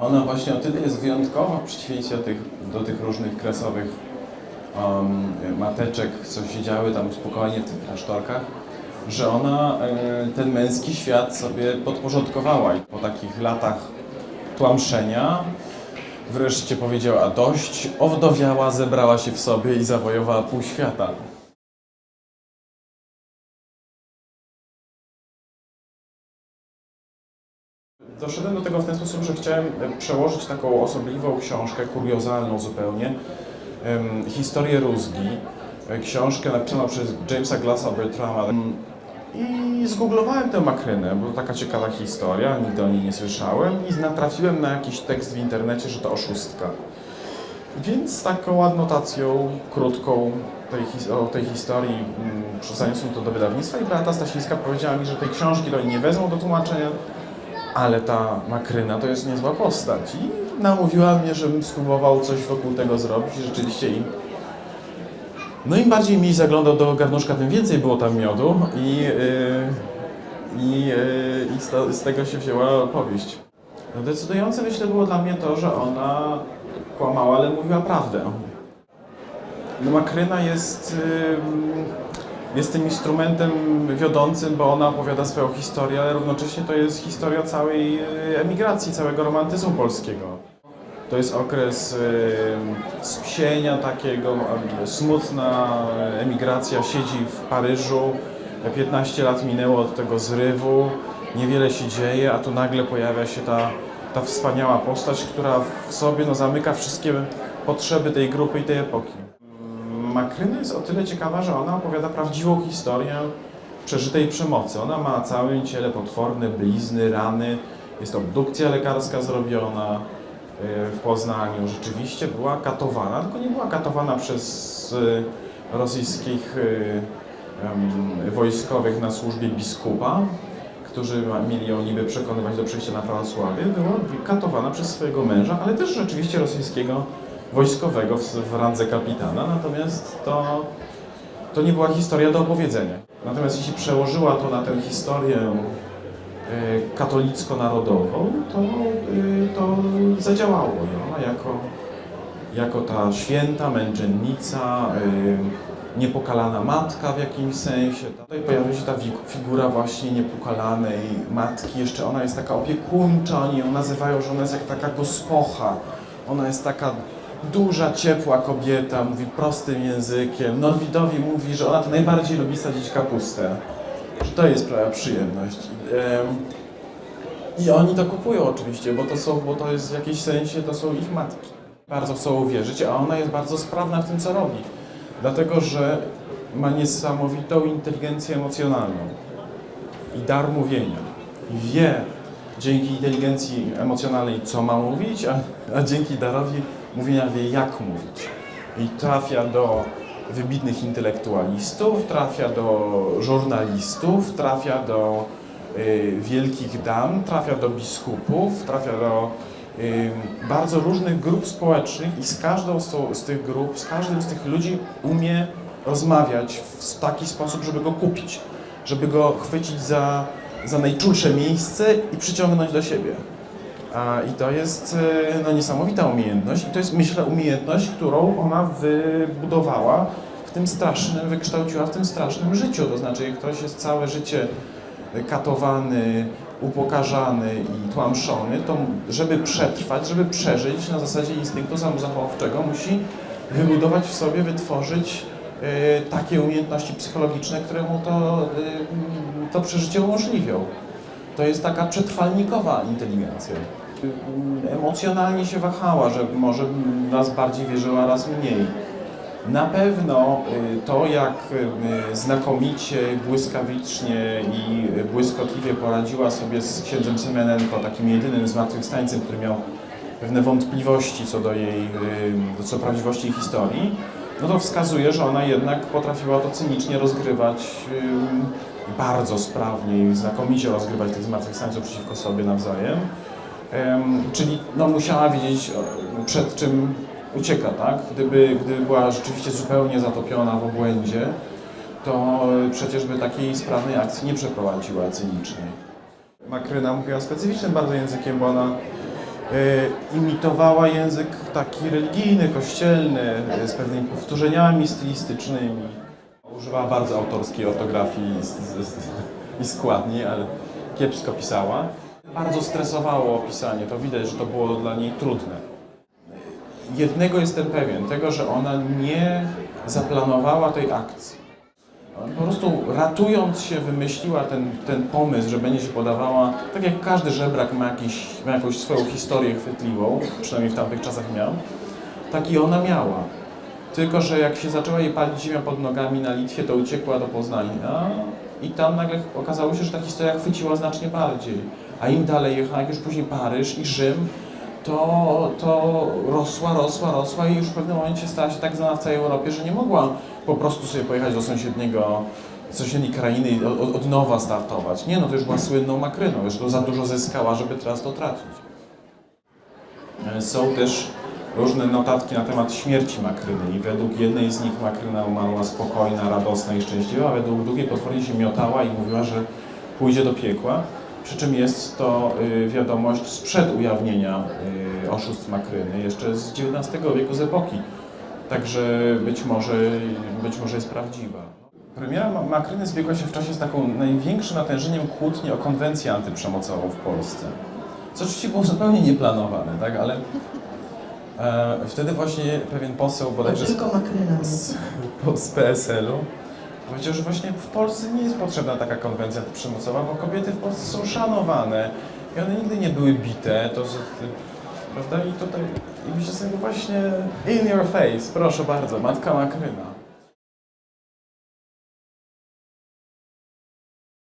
Ona właśnie o tyle jest wyjątkowa w przeciwieństwie do tych, do tych różnych kresowych um, mateczek, co siedziały tam spokojnie w tych klasztorkach, że ona e, ten męski świat sobie podporządkowała i po takich latach tłamszenia wreszcie powiedziała dość, owdowiała, zebrała się w sobie i zawojowała pół świata. Doszedłem do tego w ten sposób, że chciałem e, przełożyć taką osobliwą książkę, kuriozalną zupełnie, historię Rózgi, e, książkę napisaną przez Jamesa Glassa Bertrama. Em, I zgooglowałem tę makrynę, bo to taka ciekawa historia, nigdy o niej nie słyszałem i natrafiłem na jakiś tekst w internecie, że to oszustka. Więc taką adnotacją krótką tej, o tej historii mm, zaniosłem to do wydawnictwa i Beata Stasińska powiedziała mi, że tej książki to oni nie wezmą do tłumaczenia, ale ta makryna to jest niezła postać i namówiła mnie, żebym spróbował coś wokół tego zrobić i rzeczywiście im no im bardziej mi zaglądał do garnuszka, tym więcej było tam miodu i, yy, i, yy, i z, z tego się wzięła opowieść. No decydujące myślę było dla mnie to, że ona kłamała, ale mówiła prawdę. No makryna jest, jest tym instrumentem wiodącym, bo ona opowiada swoją historię, ale równocześnie to jest historia całej yy, emigracji, całego romantyzmu polskiego. To jest okres spsienia takiego, smutna emigracja, siedzi w Paryżu, 15 lat minęło od tego zrywu, niewiele się dzieje, a tu nagle pojawia się ta, ta wspaniała postać, która w sobie no, zamyka wszystkie potrzeby tej grupy i tej epoki. Makryna jest o tyle ciekawa, że ona opowiada prawdziwą historię przeżytej przemocy. Ona ma na całym ciele potworne blizny, rany, jest obdukcja lekarska zrobiona, w Poznaniu. Rzeczywiście była katowana, tylko nie była katowana przez y, rosyjskich em, wojskowych na służbie biskupa, którzy mieli ją niby przekonywać do przejścia na prawosławie, była katowana przez swojego męża, ale też rzeczywiście rosyjskiego wojskowego w, w randze kapitana, natomiast to, to nie była historia do opowiedzenia. Natomiast jeśli przełożyła to na tę historię e, katolicko-narodową, to, e, to zadziałało. I ona jako, jako ta święta męczennica, e, niepokalana matka w jakimś sensie. Tutaj pojawia się ta figura właśnie niepokalanej matki. Jeszcze ona jest taka opiekuńcza, oni ją nazywają, że ona jest jak taka gospocha. Ona jest taka duża, ciepła kobieta, mówi prostym językiem. Norwidowi mówi, że ona to najbardziej lubi sadzić kapustę że to jest prawa przyjemność. Em, I oni to kupują oczywiście, bo to są, bo to jest w jakimś sensie, to są ich matki. Bardzo chcą uwierzyć, a ona jest bardzo sprawna w tym, co robi. Dlatego, że ma niesamowitą inteligencję emocjonalną i dar mówienia. Wie dzięki inteligencji emocjonalnej, co ma mówić, a, a dzięki darowi mówienia wie, jak mówić. I trafia do wybitnych intelektualistów, trafia do żurnalistów, trafia do y, wielkich dam, trafia do biskupów, trafia do y, bardzo różnych grup społecznych i z każdą z, tą- z tych grup, z każdym z tych ludzi umie rozmawiać w taki sposób, żeby go kupić, żeby go chwycić za, za najczulsze miejsce i przyciągnąć do siebie. I to jest e, no, niesamowita umiejętność i to jest, myślę, umiejętność, którą ona wybudowała w tym strasznym, wykształciła w tym strasznym życiu. To znaczy, jak ktoś jest całe życie katowany, upokarzany i tłamszony, to żeby przetrwać, żeby przeżyć na zasadzie instynktu samozachowawczego, musi wybudować w sobie, wytworzyć e, takie umiejętności psychologiczne, które mu to, e, to przeżycie umożliwią. To jest taka przetrwalnikowa inteligencja. Emocjonalnie się wahała, że może raz bardziej wierzyła, raz mniej. Na pewno y, to, jak y, znakomicie, błyskawicznie i błyskotliwie poradziła sobie z księdzem Semenenko, takim jedynym zmartwychwstańcem, który miał pewne wątpliwości co do jej, y, co prawdziwości historii, no to wskazuje, że ona jednak potrafiła to cynicznie rozgrywać bardzo sprawnie i znakomicie rozgrywać tych zmartwychwstańców przeciwko sobie nawzajem. Czyli no, musiała wiedzieć, przed czym ucieka, tak? Gdyby, gdyby była rzeczywiście zupełnie zatopiona w obłędzie, to y, przecież by takiej sprawnej akcji nie przeprowadziła cynicznej. Makryna mówiła specyficznym bardzo językiem, bo ona y, imitowała język taki religijny, kościelny, y, z pewnymi powtórzeniami stylistycznymi. Używała bardzo autorskiej ortografii i składni, ale kiepsko pisała. Bardzo stresowało pisanie, to widać, że to było dla niej trudne. Jednego jestem pewien, tego, że ona nie zaplanowała tej akcji. Po prostu ratując się wymyśliła ten, ten pomysł, że będzie się podawała, tak jak każdy żebrak ma, jakiś, ma jakąś swoją historię chwytliwą, przynajmniej w tamtych czasach miał, tak i ona miała. Tylko, że jak się zaczęła jej palić ziemia pod nogami na Litwie, to uciekła do Poznania i tam nagle okazało się, że ta historia chwyciła znacznie bardziej. A im dalej jechała, jak już później Paryż i Rzym, to, to rosła, rosła, rosła i już w pewnym momencie stała się tak znana w całej Europie, że nie mogła po prostu sobie pojechać do sąsiedniego, sąsiedniej krainy i od, od nowa startować. Nie no, to już była słynną makryną, już to za dużo zyskała, żeby teraz to tracić. E, Są też różne notatki na temat śmierci Makryny i według jednej z nich Makryna umarła spokojna, radosna i szczęśliwa, a według drugiej potwornie się miotała i mówiła, że pójdzie do piekła. Przy czym jest to y, wiadomość sprzed ujawnienia y, oszustw Makryny, jeszcze z XIX wieku, z epoki. Także być może, być może jest prawdziwa. Premiera Ma- Makryny zbiegła się w czasie z taką największym natężeniem kłótni o konwencję antyprzemocową w Polsce. Co oczywiście było zupełnie nieplanowane, tak? Ale e, wtedy właśnie pewien poseł bodajże z, Tylko makryna. z, z PSL-u powiedział, że właśnie w Polsce nie jest potrzebna taka konwencja antyprzemocowa, bo kobiety w Polsce są szanowane i one nigdy nie były bite, to, prawda? I tutaj, i myślę sobie, właśnie in your face, proszę bardzo, matka Makryna.